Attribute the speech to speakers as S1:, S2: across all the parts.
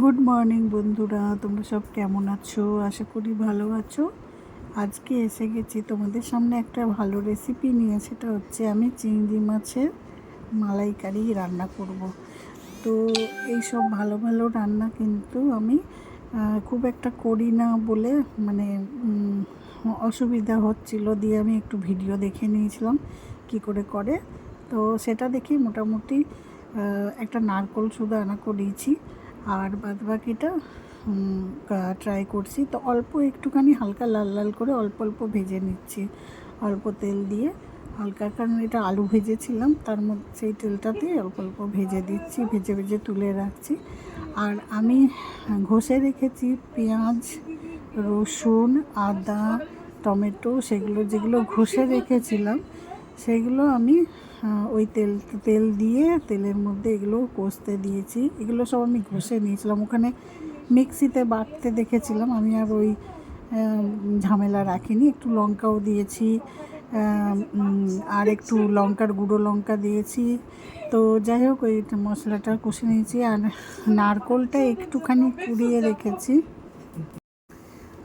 S1: Good morning বন্ধুরা। তোমরা সব কেমন আছো? আশা করি ভালো আছো। আজকে এসে গেছি তোমাদের সামনে একটা ভালো রেসিপি নিয়ে। সেটা হচ্ছে আমি চিংড়ি মাছের মালাইকারি রান্না করব। তো এই সব ভালো ভালো রান্না কিন্তু আমি খুব একটা করি না বলে মানে অসুবিধা হচ্ছিল দিয়ে আমি একটু ভিডিও দেখে নিয়েছিলাম কি করে করে। তো সেটা দেখি মোটামুটি একটা নারকল শুধু আনা করিয়েছি আর বাদ বাকিটা ট্রাই করছি। তো অল্প একটুখানি হালকা লাল লাল করে অল্প অল্প ভেজে নিচ্ছি। অল্প তেল দিয়ে হালকা, কারণ এটা আলু ভেজেছিলাম, তার মধ্যে সেই তেলটাতে অল্প অল্প ভেজে দিচ্ছি, ভেজে ভেজে তুলে রাখছি। আর আমি ঘষে রেখেছি পেঁয়াজ, রসুন, আদা, টমেটো, সেগুলো, যেগুলো ঘষে রেখেছিলাম সেগুলো আমি ওই তেল তেল দিয়ে, তেলের মধ্যে এগুলো কষতে দিয়েছি। এগুলো সব আমি ঘষে নিয়েছিলাম। ওখানে মিক্সিতে বাটতে দেখেছিলাম। আমি আর ওই ঝামেলা রাখিনি। একটু লঙ্কাও দিয়েছি আর একটু লঙ্কার গুঁড়ো লঙ্কা দিয়েছি। তো যাই হোক, ওই মশলাটা কষে নিয়েছি। আর নারকোলটা একটুখানি কুড়িয়ে রেখেছি।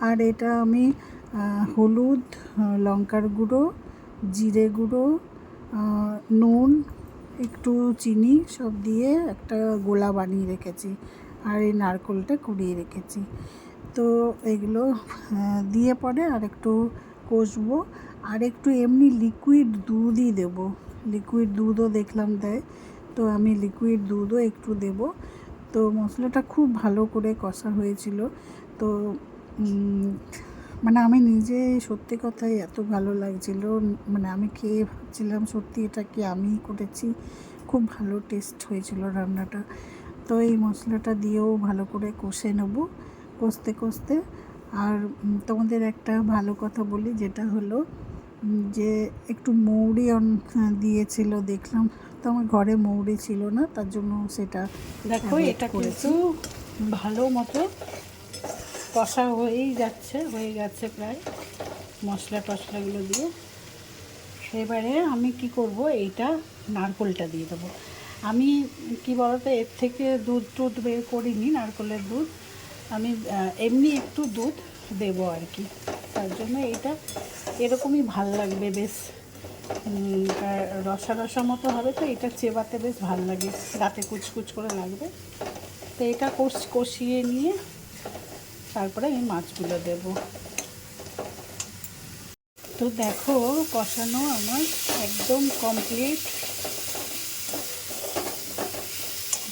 S1: আর এটা আমি হলুদ, লঙ্কার গুঁড়ো জিরে গুঁড়ো নুন, একটু চিনি সব দিয়ে একটা গোলা বানিয়ে রেখেছি। আর এই নারকোলটা কুড়িয়ে রেখেছি। তো এগুলো দিয়ে পরে আর একটু কষবো। আর একটু এমনি লিকুইড দুধই দেবো। লিকুইড দুধও দেখলাম দেয় তো আমি লিকুইড দুধও একটু দেব। তো মশলাটা খুব ভালো করে কষা হয়েছিল। তো মানে আমি নিজে সত্যি কথাই এত ভালো লাগছিল মানে আমি খেয়ে ভাবছিলাম সত্যি এটা কি আমি করেছি। খুব ভালো টেস্ট হয়েছিল রান্নাটা। তো এই মশলাটা দিয়েও ভালো করে কষে নেব কষতে কষতে। আর তোমাদের একটা ভালো কথা বলি যেটা হলো যে একটু মৌরি অন- দিয়েছিল দেখলাম। তো আমার ঘরে মৌরি ছিল না তার জন্য সেটা
S2: দেখো এটা কিন্তু ভালো মতো কষা হয়েই যাচ্ছে, হয়ে গেছে প্রায় মশলা টশলাগুলো দিয়ে। এবারে আমি কি করব, এইটা নারকোলটা দিয়ে দেবো। আমি কি বলতো, এর থেকে দুধ টুধ বের করিনি, নারকোলের দুধ। আমি এমনি একটু দুধ দেবো আর কি। তার জন্য এটা এরকমই ভালো লাগবে বেশ। রসা রসা মতো হবে তো, এটা চেবাতে বেশ ভালো লাগে দাঁতে কুচকুচ করে লাগবে। তো এটা কষ কষিয়ে নিয়ে তারপরে আমি মাছগুলো দেব। তো দেখো, কষানো আমার একদম কমপ্লিট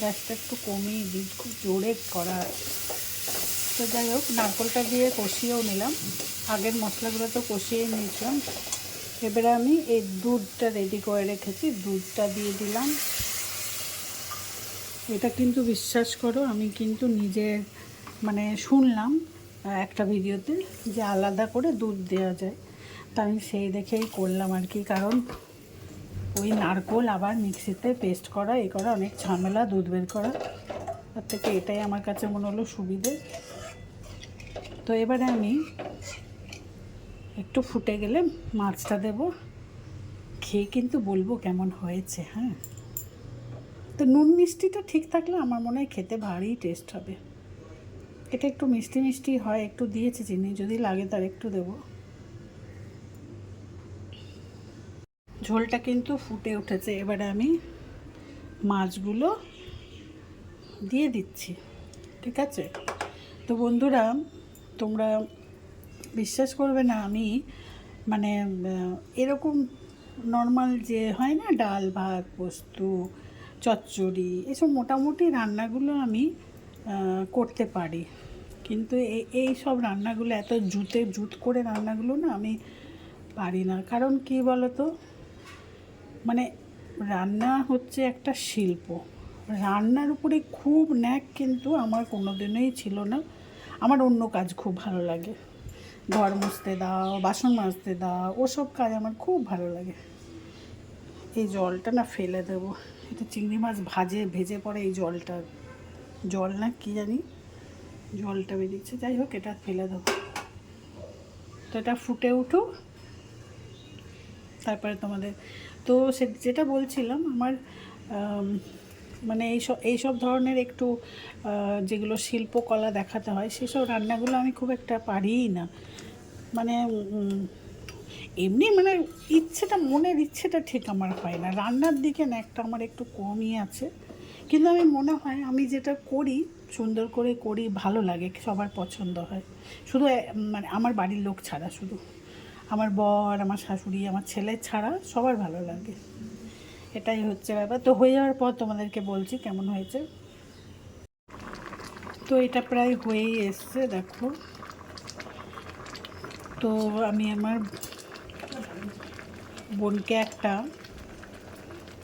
S2: গ্যাসটা একটু কমিয়ে দিই, খুব জোরে করা। তো যাই হোক, নারকলটা দিয়ে কষিয়েও নিলাম। আগের মশলাগুলো তো কষিয়ে নিয়েছিলাম। এবারে আমি এই দুধটা রেডি করে রেখেছি, দুধটা দিয়ে দিলাম। এটা কিন্তু বিশ্বাস করো, আমি কিন্তু নিজে মানে শুনলাম একটা ভিডিওতে যে আলাদা করে দুধ দেওয়া যায়। তা আমি সেই দেখেই করলাম আর কি, কারণ ওই নারকোল আবার মিক্সিতে পেস্ট করা, এ করা অনেক ঝামেলা দুধ বের করা। তার থেকে এটাই আমার কাছে মনে হলো সুবিধে। তো এবারে আমি একটু ফুটে গেলে মাছটা দেব। খেয়ে কিন্তু বলব কেমন হয়েছে হ্যাঁ? তো নুন মিষ্টিটা ঠিক থাকলে আমার মনে হয় খেতে ভারী টেস্ট হবে। এটা একটু মিষ্টি মিষ্টি হয়, একটু দিয়েছে চিনি, যদি লাগে তার একটু দেব। ঝোলটা কিন্তু ফুটে উঠেছে, এবারে আমি মাছগুলো দিয়ে দিচ্ছি, ঠিক আছে? তো বন্ধুরা, তোমরা বিশ্বাস করবে না, আমি মানে এরকম নর্মাল যে হয় না, ডাল, ভাত, পোস্ত, চচ্চড়ি, এসব মোটামুটি রান্নাগুলো আমি করতে পারি। কিন্তু এই- সব রান্নাগুলো, এত জুতে, জুত করে রান্নাগুলো না আমি পারি না। কারণ কি বলো তো মানে রান্না হচ্ছে একটা শিল্প। রান্নার উপরে খুব ন্যাক কিন্তু আমার কোনো দিনই ছিল না। আমার অন্য কাজ খুব ভালো লাগে। ঘর মুছতে দাও, বাসন মাজতে দাও, ওসব কাজ আমার খুব ভালো লাগে। এই জলটা না ফেলে দেবো। এটা চিংড়ি মাছ ভাজে, ভেজে পরে এই জলটা। জল না কি জানি? জলটা বেরিয়েছে। যাই হোক এটা ফেলে দেবো। তো এটা ফুটে উঠুক। তারপরে তোমাদের তো সে যেটা বলছিলাম আমার আম,
S1: মানে এইসব এইসব ধরনের একটু যেগুলো শিল্পকলা দেখাতে হয় সেসব রান্নাগুলো আমি খুব একটা পারিই না। মানে এমনি মানে ইচ্ছেটা মনের ইচ্ছেটা ঠিক আমার হয় না। রান্নার দিকে না একটা আমার একটু কমই আছে। কিন্তু আমি মনে হয় আমি যেটা করি সুন্দর করে করি, ভালো লাগে, সবার পছন্দ হয়। শুধু মানে আমার বাড়ির লোক ছাড়া শুধু। আমার বর, আমার শাশুড়ি, আমার ছেলে ছাড়া সবার ভালো লাগে। এটাই হচ্ছে ব্যাপার। তো হয়ে যাওয়ার পর তোমাদেরকে বলছি কেমন হয়েছে। তো এটা প্রায় হয়েই এসছে, দেখো। তো আমি আমার বোনকে একটা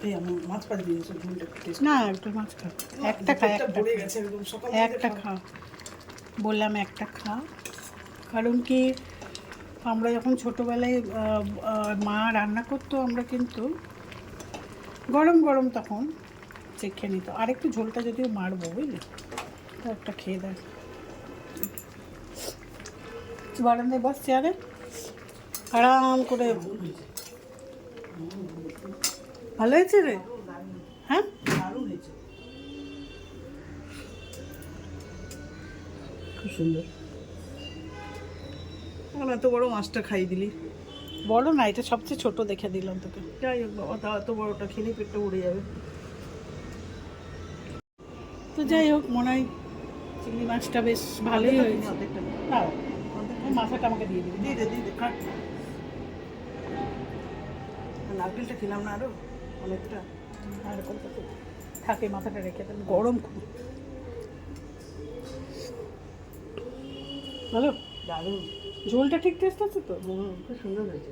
S3: এই আমার মাছ পাশ দিয়েছে ঝুলটা একটু taste
S1: না একটু মাছ খা। একটা খা একটা
S3: ভরে গেছে একদম সকাল
S1: একটা খা। বললাম একটা খা। কারণ কি আমরা যখন ছোটোবেলায় মা রান্না করতো আমরা কিন্তু গরম গরম তখন চেখে নিত। আর একটু ঝোলটা যদিও মারবো বুঝলি? তো একটা খেয়ে দেয় বারান্দায় বস চেয়ারে। আরাম করে ভালো হয়েছে রে? হ্যাঁ?
S3: খুব সুন্দর। আমার এত বড় মাছটা খাই দিলি।
S1: বড় না এটা সবচেয়ে ছোট দেখে দিলাম তোকে।
S3: যাই হোক বাবা তা এত বড়টা খেলে পেটটা উড়ে যাবে।
S1: তো যাই হোক মনে হয় চিংড়ি মাছটা বেশ ভালোই হয়েছে। মাথাটা আমাকে দিয়ে দিবি।
S3: দিয়ে দে দিয়ে দে নারকেলটা খেলাম না আরও? অনেকটা।
S1: আর কত তো থাকে মাথাটা রেখে দেন। গরম খুব। ভালো?
S3: দারুণ।
S1: ঝোলটা ঠিক টেস্ট আছে তো?
S3: খুব সুন্দর হয়েছে।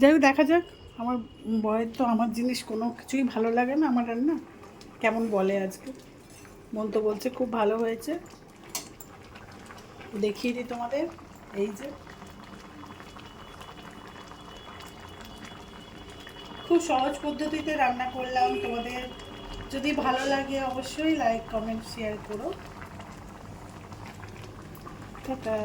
S1: যাই হোক দেখা যাক। আমার বয়ের তো আমার জিনিস কোনো কিছুই ভালো লাগে না আমার রান্না। কেমন বলে আজকে? মন তো বলছে খুব ভালো হয়েছে। দেখিয়ে দিই তোমাদের। এই যে। খুব সহজ পদ্ধতিতে রান্না করলাম। তোমাদের যদি ভালো লাগে অবশ্যই লাইক কমেন্ট শেয়ার করো। টাটা।